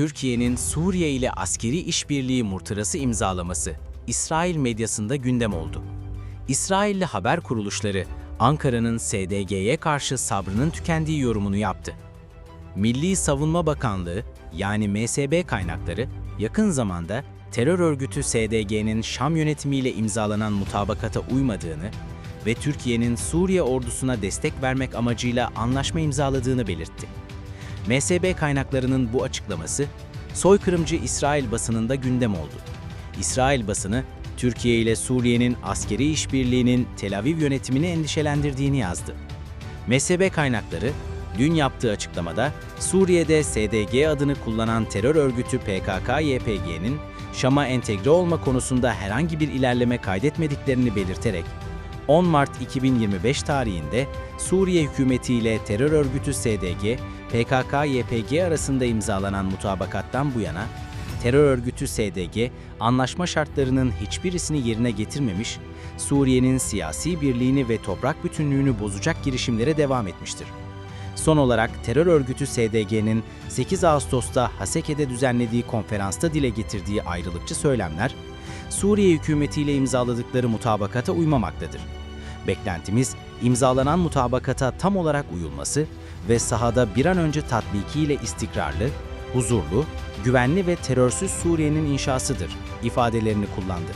Türkiye'nin Suriye ile askeri işbirliği murtırası imzalaması İsrail medyasında gündem oldu. İsrailli haber kuruluşları Ankara'nın SDG'ye karşı sabrının tükendiği yorumunu yaptı. Milli Savunma Bakanlığı yani MSB kaynakları yakın zamanda terör örgütü SDG'nin Şam yönetimiyle imzalanan mutabakata uymadığını ve Türkiye'nin Suriye ordusuna destek vermek amacıyla anlaşma imzaladığını belirtti. MSB kaynaklarının bu açıklaması soykırımcı İsrail basınında gündem oldu. İsrail basını Türkiye ile Suriye'nin askeri işbirliğinin Tel Aviv yönetimini endişelendirdiğini yazdı. MSB kaynakları dün yaptığı açıklamada Suriye'de SDG adını kullanan terör örgütü PKK-YPG'nin Şam'a entegre olma konusunda herhangi bir ilerleme kaydetmediklerini belirterek 10 Mart 2025 tarihinde Suriye hükümeti ile terör örgütü SDG, PKK-YPG arasında imzalanan mutabakattan bu yana terör örgütü SDG anlaşma şartlarının hiçbirisini yerine getirmemiş, Suriye'nin siyasi birliğini ve toprak bütünlüğünü bozacak girişimlere devam etmiştir. Son olarak terör örgütü SDG'nin 8 Ağustos'ta Haseke'de düzenlediği konferansta dile getirdiği ayrılıkçı söylemler, Suriye hükümetiyle imzaladıkları mutabakata uymamaktadır. Beklentimiz, imzalanan mutabakata tam olarak uyulması ve sahada bir an önce tatbikiyle istikrarlı, huzurlu, güvenli ve terörsüz Suriye'nin inşasıdır ifadelerini kullandı.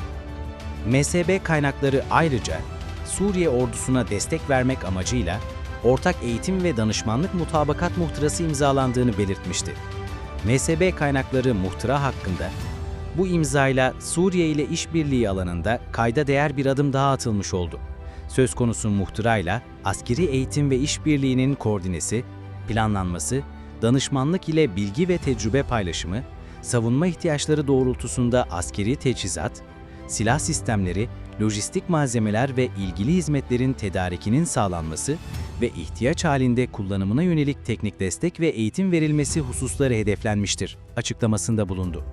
MSB kaynakları ayrıca Suriye ordusuna destek vermek amacıyla ortak eğitim ve danışmanlık mutabakat muhtırası imzalandığını belirtmişti. MSB kaynakları muhtıra hakkında bu imzayla Suriye ile işbirliği alanında kayda değer bir adım daha atılmış oldu. Söz konusu muhtırayla askeri eğitim ve işbirliğinin koordinesi, planlanması, danışmanlık ile bilgi ve tecrübe paylaşımı, savunma ihtiyaçları doğrultusunda askeri teçhizat, silah sistemleri, lojistik malzemeler ve ilgili hizmetlerin tedarikinin sağlanması ve ihtiyaç halinde kullanımına yönelik teknik destek ve eğitim verilmesi hususları hedeflenmiştir, açıklamasında bulundu.